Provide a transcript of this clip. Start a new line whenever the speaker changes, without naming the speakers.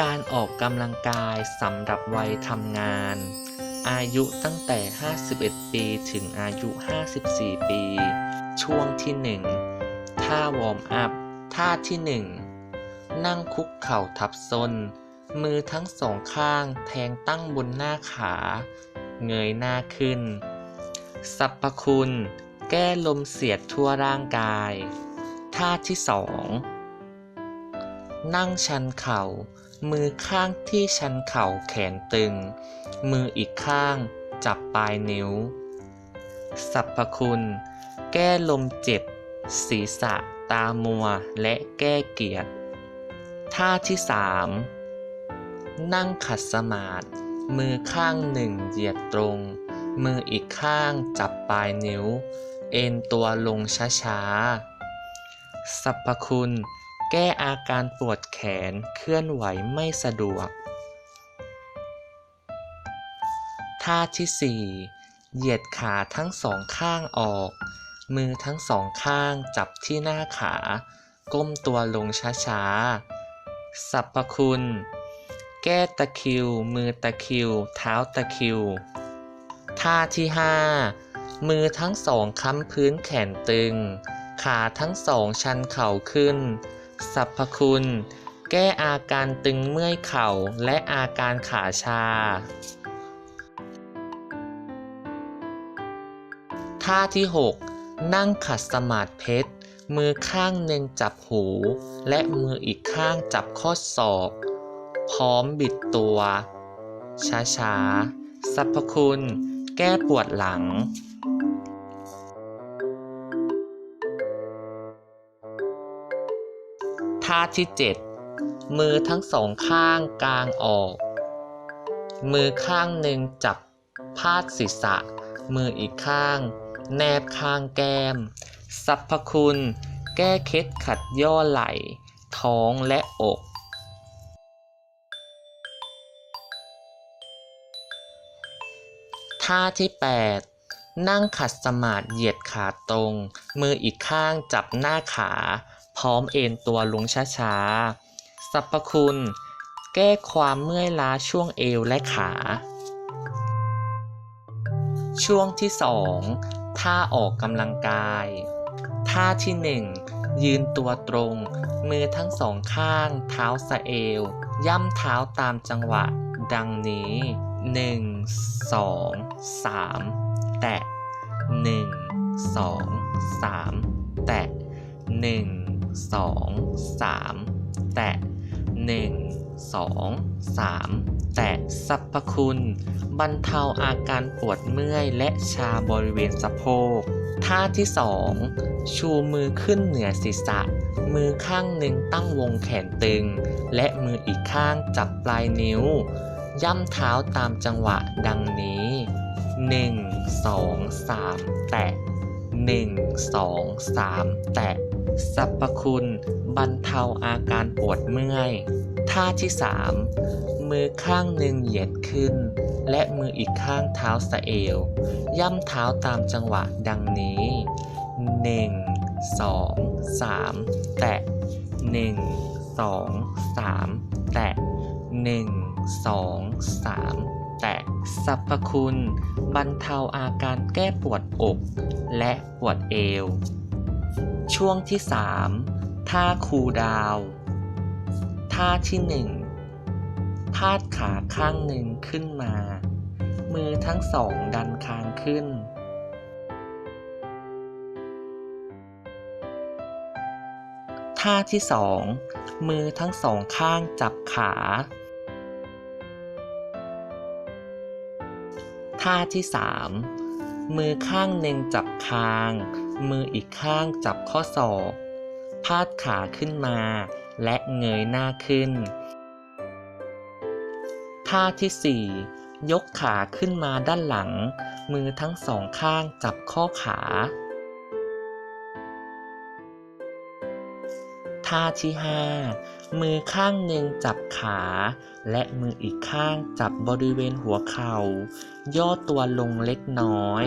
การออกกำลังกายสำหรับวัยทำงาน อายุตั้งแต่ 51 ปีถึงอายุ 54 ปี ช่วงที่ 1 ท่าวอร์มอัพ ท่าที่ 1 นั่งคุกเข่าทับส้น มือทั้งสองข้างแทงตั้งบนหน้าขา เงยหน้าขึ้น สรรพคุณ แก้ลมเสียดทั่วร่างกาย ท่าที่สองนั่งชันเข่า มือข้างที่ชันเข่าแขนตึง มืออีกข้างจับปลายนิ้ว สรรพคุณ แก้ลมเจ็บ ศีรษะ ตามัว และแก้เกียรติท่าที่สามนั่งขัดสมาธิมือข้างหนึ่งเหยียดตรง มืออีกข้างจับปลายนิ้ว เอ็นตัวลงช้าๆสรรพคุณ แก้อาการปวดแขนเคลื่อนไหวไม่สะดวก ท่าที่ 4 เหยียดขาทั้งสองข้างออก มือทั้งสองข้างจับที่หน้าขา ก้มตัวลงช้าๆสรรพคุณ แก้ตะคิว มือตะคิว เท้าตะคิว ท่าที่ 5 มือทั้งสองค้ำพื้นแขนตึงขาทั้งสองชันเข่าขึ้น สรรพคุณ แก้อาการตึงเมื่อยเข่าและอาการขาชา ท่าที่ 6 นั่งขัดสมาธิเพชร มือข้างหนึ่งจับหู และมืออีกข้างจับข้อศอก พร้อมบิดตัว ช้าๆสรรพคุณ แก้ปวดหลังาที่ 7 มือทั้งสองข้างกลางออก มือข้างหนึ่งจับพาดศีรษะ มืออีกข้าง แนบข้างแก้มสรรพคุณ แก้เคล็ดขัดย่อไหล่ ท้องและอก ท่าที่ 8 นั่งขัดสมาธิเหยียดขาตรง มืออีกข้างจับหน้าขา พร้อมเอนตัวลงช้าๆ สรรพคุณ แก้ความเมื่อยล้าช่วงเอวและขา ช่วงที่ 2 ท่าออกกำลังกาย ท่าที่ 1 ยืนตัวตรง มือทั้งสองข้าง เท้าสะเอว ย่ำเท้าตามจังหวะ ดังนี้ 1 2 3 แตะ 1 2 3 แตะ 1 2 3 แตะ 1 2 3 แตะสรรพคุณ บรรเทาอาการปวดเมื่อยและชาบริเวณสะโพกท่าที่ 2 ชูมือขึ้นเหนือศีรษะ มือข้างหนึ่งตั้งวงแขนตึง และมืออีกข้างจับปลายนิ้ว ย่ำเท้าตามจังหวะดังนี้ 1 2 3 แตะ 1 2 3 แตะ สรรพคุณ บรรเทาอาการปวดเมื่อย ท่าที่ 3 มือข้างหนึ่งเหยียดขึ้น และมืออีกข้างเท้าสะเอว ย่ำเท้าตามจังหวะดังนี้ 1 2 3 แตะ 1 2 3 แตะ 1 2 3 แตะสรรพคุณ บรรเทาอาการแก้ปวดอก และปวดเอว ช่วงที่ 3 ท่าคูดาวท่าที่ 1 พาดขาข้างหนึ่งขึ้นมา มือทั้งสองดันคางขึ้น ท่าที่ 2 มือทั้งสองข้างจับขา ท่าที่ 3 มือข้างหนึ่งจับคาง มืออีกข้างจับข้อศอก พาดขาขึ้นมา และเงยหน้าขึ้น ท่าที่ 4 ยกขาขึ้นมาด้านหลัง มือทั้งสองข้างจับข้อขา ท่าที่ 5 มือข้างหนึ่งจับขา และมืออีกข้างจับบริเวณหัวเข่า ย่อตัวลงเล็กน้อย